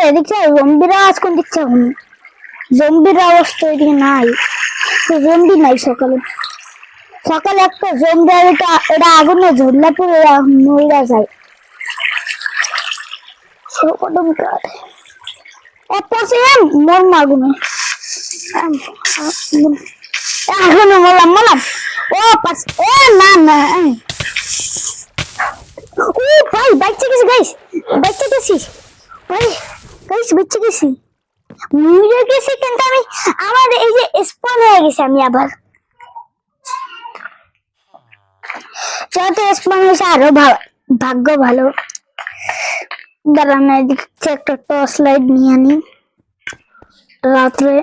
এদিকে জম্বির আওয়াজ কোন দিচ্ছে জম্বির তো এদিকে নাই জম্বি নাই সকালে সকালে একটা জম্বি এটা এটা আগুনে ঝরলে পুরো মহিলা যায় কদম কাঠ অপসে মর মাগুনে এখনও মরলাম মরলাম ও পাস এ না না। ও ভাই বাচ্চা গেছি গাইস বাচ্চা গেছি ভাই গাইস বাচ্চা গেছি। মরে গেছি কিন্তু আমি আমার এই যে স্পন হয়ে গেছে আমি আবার। যত স্পন হয়েছে আরও ভাগ্য ভালো। দাঁড়ান এদিক থেকে একটা টর্চ লাইট নিয়ে আনি। রাত্রে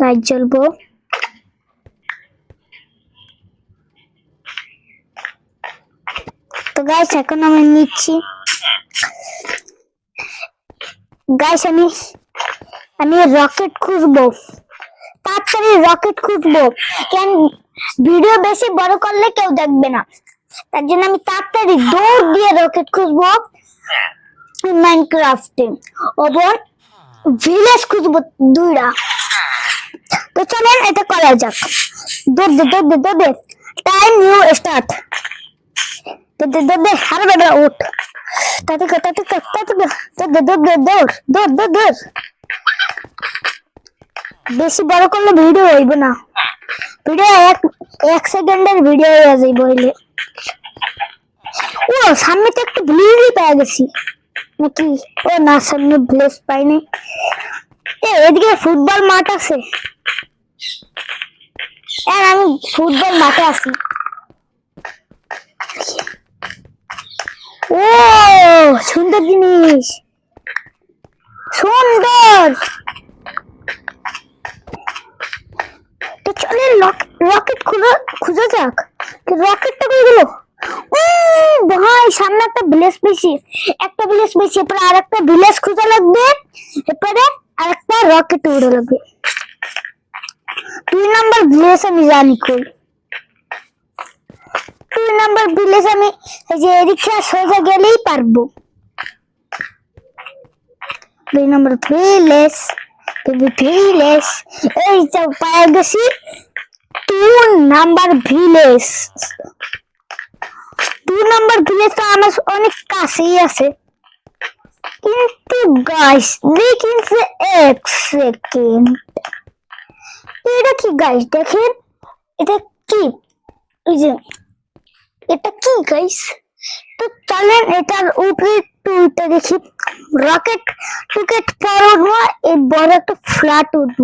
লাইট জ্বলবো। তো গাইস এখন আমি নিচ্ছি। গাইস আমি আমি রকেট খুঁজবো। তাড়াতাড়ি রকেট খুঁজবো। কেন? ভিডিও বেশি বড় করলে কেউ দেখবে না। তার জন্য আমি তাড়াতাড়ি দৌড় দিয়ে রকেট খুঁজবো। মাইনক্রাফটে ওপর ভিলেজ খুঁজবো দুইটা। তো চলেন, এটা করা যাক। দৌড় দে দৌড় দে, দৌড় টাইম নিউ স্টার্ট উঠ। তাতে দৌড় দৌড় বেশি বড় করলে ভিডিও হইবে না। ভিডিও এক এক সেকেন্ডের ভিডিও হয়ে যাইব হইলে। ও, সামনে তো একটু ব্লিজই পেয়ে গেছি। নাকি? ও না, সামনে ব্লেস পাইনি। এদিকে ফুটবল মাঠ আছে। আমি ফুটবল মাঠে আছি। ও, সুন্দর জিনিস। সুন্দর। চলে রকেট খুঁজে খুঁজে যাক। রকেটটা কই ভাই, সামনে একটা ভিলেজ পেয়েছি একটা ভিলেজ পেয়েছি এরপরে আর একটা ভিলেজ খুঁজে লাগবে। এরপরে আর একটা রকেট উড়ে লাগবে। দুই নাম্বার ভিলেজ আমি জানি কই। দুই নাম্বার ভিলেজ আমি যে এদিকে সোজা গেলেই পারব। দুই নাম্বার ভিলেজ ভিলেজ এই যে পায়ে গেছি। Two number village two number village তো আমার অনেক কাছেই আছে। কিন্তু গাইস দেখিন এক সেকেন্ড এটা কি গাইস দেখেন? এটা কি? এই যে এটা কি গাইস তো চলেন এটার উপরে একটু উঠে দেখি। রকেট রকেট পর উঠবো, এই বড় একটা ফ্ল্যাট উঠব।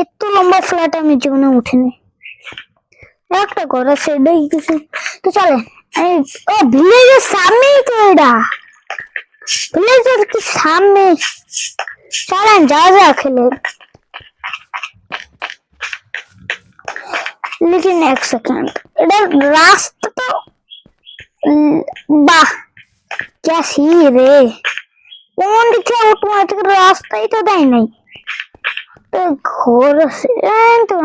এত লম্বা ফ্ল্যাট আমি জীবনে উঠিনি। একটা ঘর আছে, এটাই কিছু। তো চলে ও ভিলেজের সামনেই তো এটা। ভিলেজের কি সামনে? চলেন যা যা খেলে। লেকিন এক সেকেন্ড এটা রাস্তা তো বাহ, ক্যা সিঁড়ি রে? কোন দিক থেকে উঠবো রাস্তাই তো দেয় নাই। ঘর আছে তো।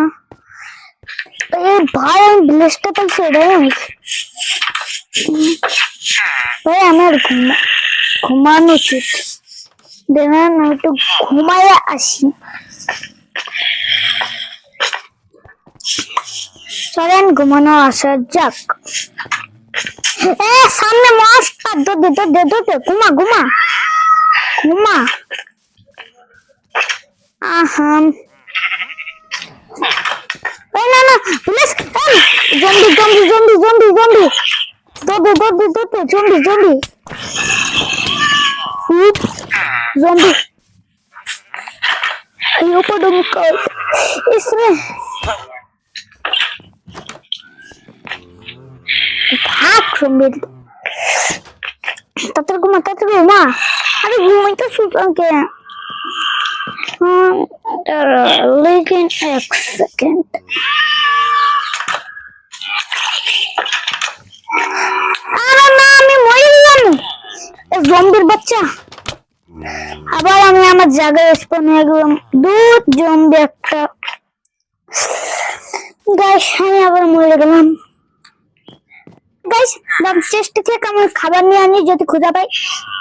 ভাই, আমি ব্লেসটা তো ছেড়ে ভাই আমার ঘুমা, ঘুমানো উচিত। দেখেন একটু ঘুমাইয়া আসি। চলেন, ঘুমানো আসা যাক। এ সামনে মাস্টার দে দে দে দে দে দে ঘুমা ঘুমা ঘুমা আহাম এই না না পুলিশ এই zombie zombie zombie zombie zombie দৌড় দে দৌড় দে দৌড় দে জম্বি জম্বি Oops, জম্বি আইও পড়ো মুকাল इसमें সমৃদ্ধ তাড়াতাড়ি ঘুমা তাড়াতাড়ি ঘুমা। আরে আরে আমি মরে গেলাম। বাচ্চা। আবার আমি আমার জায়গায় দুধ একটা। গাছ আমি আবার মরে গেলাম। গাইস চেষ্টা থেকে আমার খাবার নিয়ে আনি যদি খুঁজা পাই।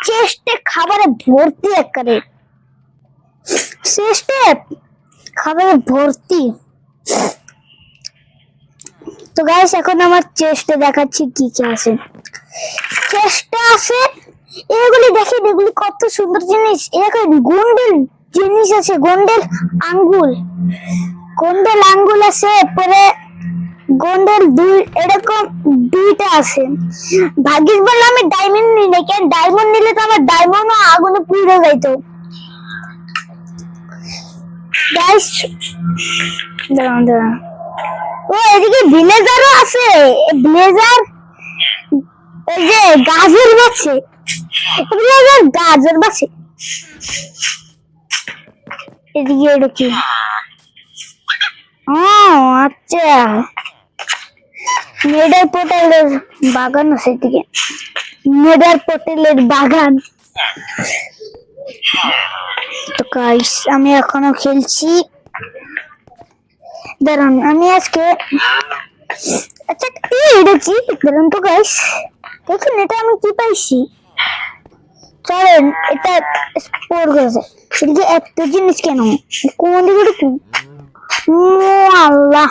চেষ্টা খাবারে ভর্তি চেষ্টা খাবারে ভর্তি। তো গাইস এখন আমার চেষ্টা দেখাচ্ছি কি কি আছে। চেষ্টা আছে, এগুলি দেখেন, এগুলি কত সুন্দর জিনিস। এরকম গোন্ডেল জিনিস আছে, গোন্ডেল আঙ্গুল। গোন্ডেল আঙ্গুল আছে পরে গোন্ডেল দুই এরকম দুইটা আছে। ভাগ্যিস বললাম আমি ডায়মন্ড নিলে কেন ডায়মন্ড নিলে তো আমার ডায়মন্ড আগুনে পুড়ে যাইতো। গাইস দাঁড়ান দাঁড়ান ও, এদিকে ভিলেজারও আছে। ভিলেজার এই যে গাজর বাছে। ভিলেজার গাজর বাছে। এদিকে এটা ও আচ্ছা। মেডার পটেলের বাগান আছে এদিকে। মেডার পটেলের বাগান। তো গাইস আমি এখনও খেলছি। দাঁড়ান, আমি আজকে আচ্ছা এটা কি? দাঁড়ান তো গাইস দেখুন, এটা আমি কি পাইছি? চলেন, এটা স্পোর করেছে এদিকে এত জিনিস কেন? কোন দিকে আল্লাহ।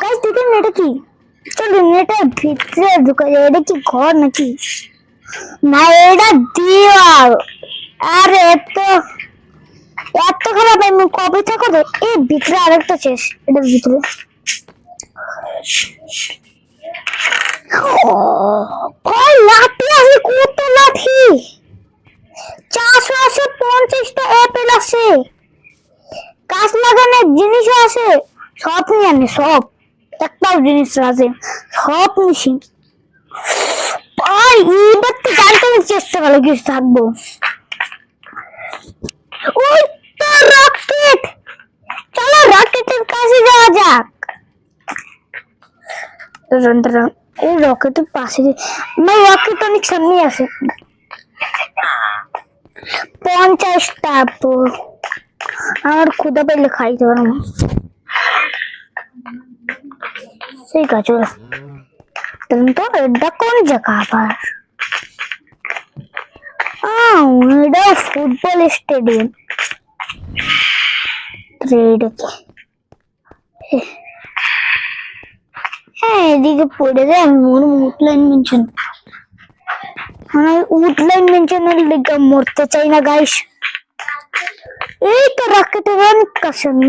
গাছ দেখেন এটা কি? চলুন এটা ভিতরে ঢুকা এটা কি ঘর নাকি? না, এটা দিওয়াল। আরে, এত এত খারাপ। আমি কবে থাকো এই ভিতরে আরেকটা শেষ এটার ভিতরে। লাঠি আছে, কত লাঠি? চারশো আছে পঞ্চাশটা অ্যাপেল আছে। গাছ লাগানোর জিনিসও আছে। সব নিয়ে আনে, সব। একটাও জিনিস আছে সব মেশিন। আর তো চেষ্টা করে কিছু থাকব। রকেট। চলো রকেটের কাছে যাওয়া যাক। এই রকেটের পাশে না, রকেট অনেক সামনে আছে। পঞ্চাশটা আমার ক্ষুদা পেলে খাইতে পারব। না। ঠিক আছে ওরা। তাহলে তো এটা কোন জায়গা আবার? এটা ফুটবল স্টেডিয়াম। হ্যাঁ এদিকে পড়ে যায়, আমি মনে উঠলাইন মেনশন মানে উঠলাইন মেনশনের লিগে মরতে চাই না গাইস এই তো রকেটের অনেক কাছে আমি।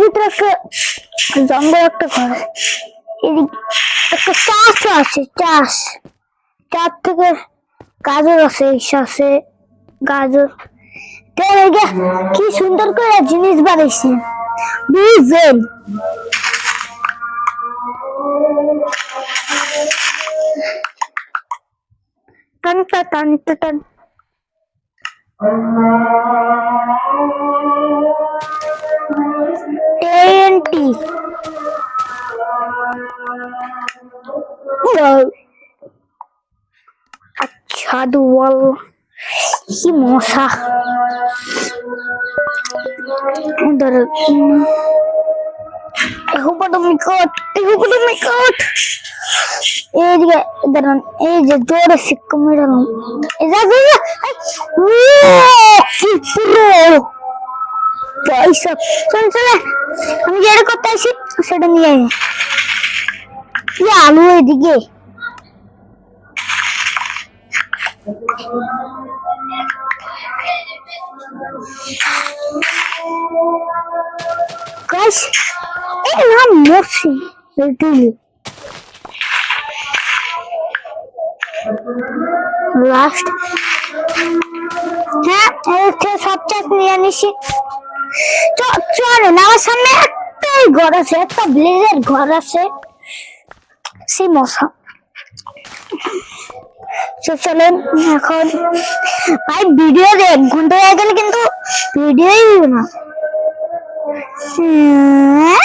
ভিতরে একটা জঙ্গল, একটা ঘর। একটা চাষ আছে, চাষ। চার থেকে গাজর আছে কি সুন্দর করে জিনিস বানাইছে। টান টান টান TNT. अच्छा दुवल मौसा। उधर। হিপোপটামিকট হিপোপটামিকট এইদিকে দাঁড়ান এই যে জোরে শিক্ষা মেরালাম এই যা যা যা এই, ও, কি পুরো পয়সা শোন শোন আমি যেটা করতে আসি সেটা নিয়ে আয়। কি আলু এদিকে গাইস এই নাম মরছি লিটারলি লাস্ট হ্যাঁ সব চাষ নিয়ে নিছি চ- চলেন আমার সামনে একটাই ঘর আছে একটা ব্লেজের ঘর আছে। সেই মশা। চলেন এখন ভাই ভিডিও এক ঘণ্টা হয়ে গেলে কিন্তু ভিডিওই না। হ্যাঁ,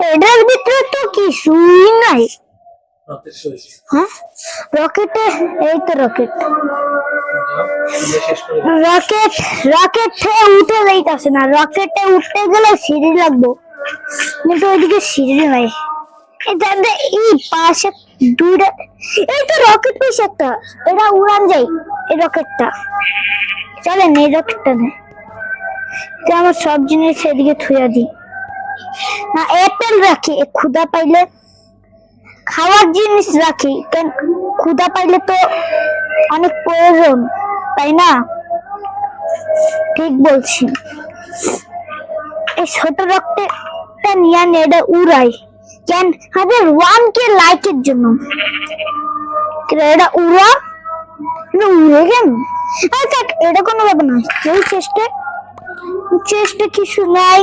এটার ভিতরে তো কিছুই নাই। হ্যাঁ? রকেটে এই তো রকেট। রকেট রকেট উঠে যাইতাছে না। রকেটে উঠতে গেলে সিঁড়ি লাগবো। কিন্তু ওইদিকে সিঁড়ি নাই। এটা দে- এই পাশে দুইটা এই তো রকেট পেয়েছে একটা। এটা উড়ান যায় এই রকেটটা। চলেন এই রকেটটা নে। এটা আমার সব জিনিস এদিকে থুয়া দিই। না এপেল রাখি। এ ক্ষুদা পাইলে খাওয়ার জিনিস রাখি। কেন ক্ষুদা পাইলে তো অনেক প্রয়োজন তাই না? ঠিক বলছি। এই ছোট রক্তটা নিয়ে নে, এটা উড়াই কেন আমাদের ওয়ান কে লাইকের জন্য? এটা উড়া উড়ে কেন? থাক, এটা কোনো ব্যাপার না এই চেষ্টা চেষ্টা কিছু নাই।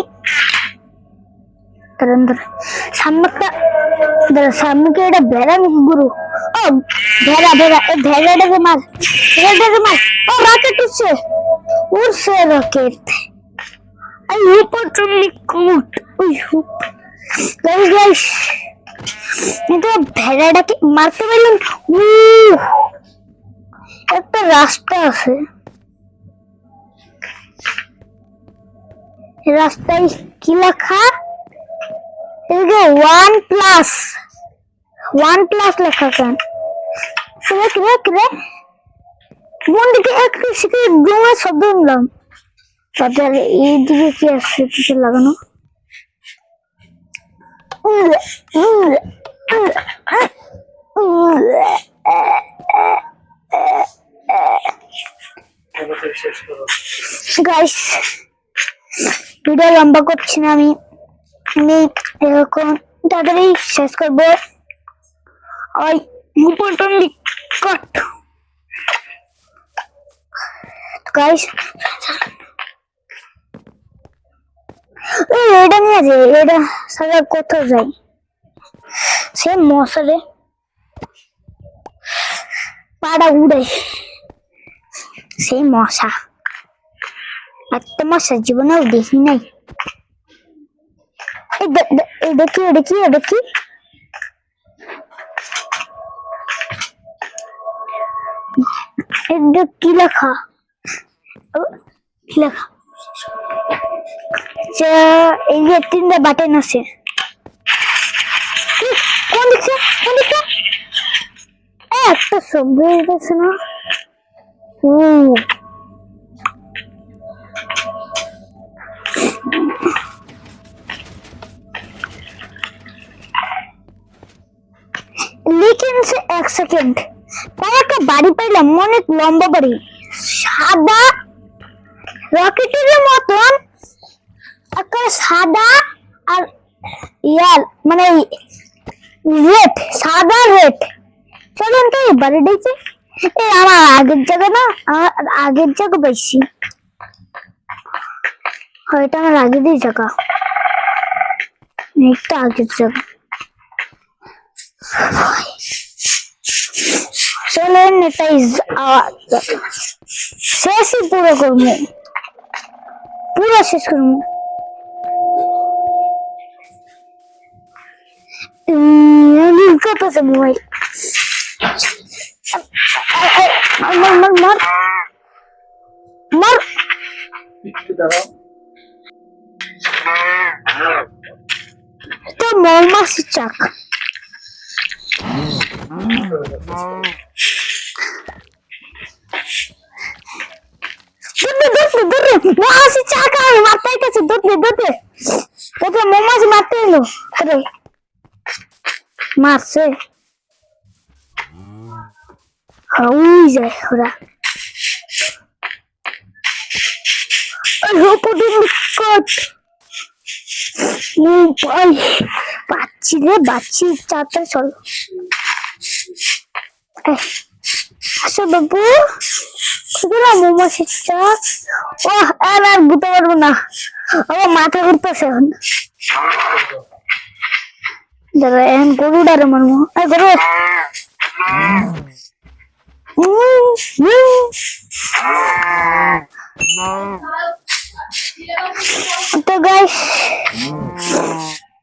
দাঁড়ান দাঁড়ান সামনে একটা দাঁড়া সামনে কি এটা ভেড়া নাকি গুরু ও ভেড়া ভেড়া এ ভেড়াটাকে মার ভেড়াটাকে মার ও রকেট উঠছে উড়ছে রকেট আই হুপ চুল্লি কুট উই হুপ গাইস গাইস কিন্তু ভেড়াটাকে মারতে পারলেন উ একটা রাস্তা আছে এই রাস্তায় কি লেখা এদিকে ওয়ান প্লাস ওয়ান প্লাস লেখা কেন? রে রে রে। কোন দিকে একটু শিখে ডুমে শব্দ শুনলাম তাহলে এই দিকে কি আছে কিছু লাগানো? গাইস ভিডিও লম্বা করছি না আমি। আমি এরকম তাড়াতাড়ি শেষ করব। ওই ইম্পর্টেন্ট কাট। গাইস এটা নিয়ে আছে এটা সারা কোথাও যাই। সে মশারে পাড়া উড়ে সেই মশা। একটা মশা জীবনেও দেখি নাই। এটা কি এটা কি এটা কি এটা কি লেখা? কি লেখা? এই যে তিনটা বাটন আছে? কোন দিকছে কোন দিকছে এ, একটা শব্দ হইতেছে না? ও লিখেন সে এক সেকেন্ড তাই একটা বাড়ি পাইলাম অনেক লম্বা বাড়ি সাদা রকেটের মতন একটা সাদা আর ইয়ার মানে রেড সাদা রেড চলুন তো এই বাড়িটাইতে এই আমার আগের জায়গা না আমার আগের জায়গা বেশি হয়তো আমার আগেরই জায়গা একটা আগের জায়গা চলেন এটাই আওয়াজ শেষই পুরো করব পুরো শেষ করব উম, কত আছে মোবাইল মার মার মার মার মার একটু দাঁড়াও এটা মৌমাছি চাক দুধে দুধে দুধে মৌমাছি চাক আমি মারতে গেছে দুধে দুধে দুধে মৌমাছি মারতে এলো আরে মারছে হ্যাঁ, ওই যায় ওরা রোপটের নিকট ও ভাই পাচ্ছি রে, পাচ্ছি। চারটা চলো। আসো বাবু। খুঁজে মৌমাছির চাক। ও আর আর বুঝতে পারব না। আমার মাথা ঘুরতেছে এখন। দাঁড়া এখন গরুটারে মারবো এই, গরু। তো গাইস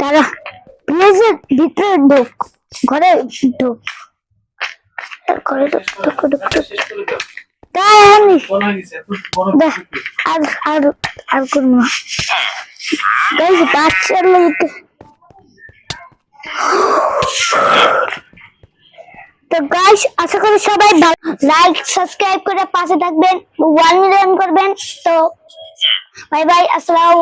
তারা ভিতরে ঢোক, ঘরে ঢোক। ঘরে ঢোক ঢোক ঢোক আর আর তো আশা করি সবাই লাইক সাবস্ক্রাইব করে পাশে থাকবেন ওয়ান মিলিয়ন করবেন। তো বাই বাই আসসালামু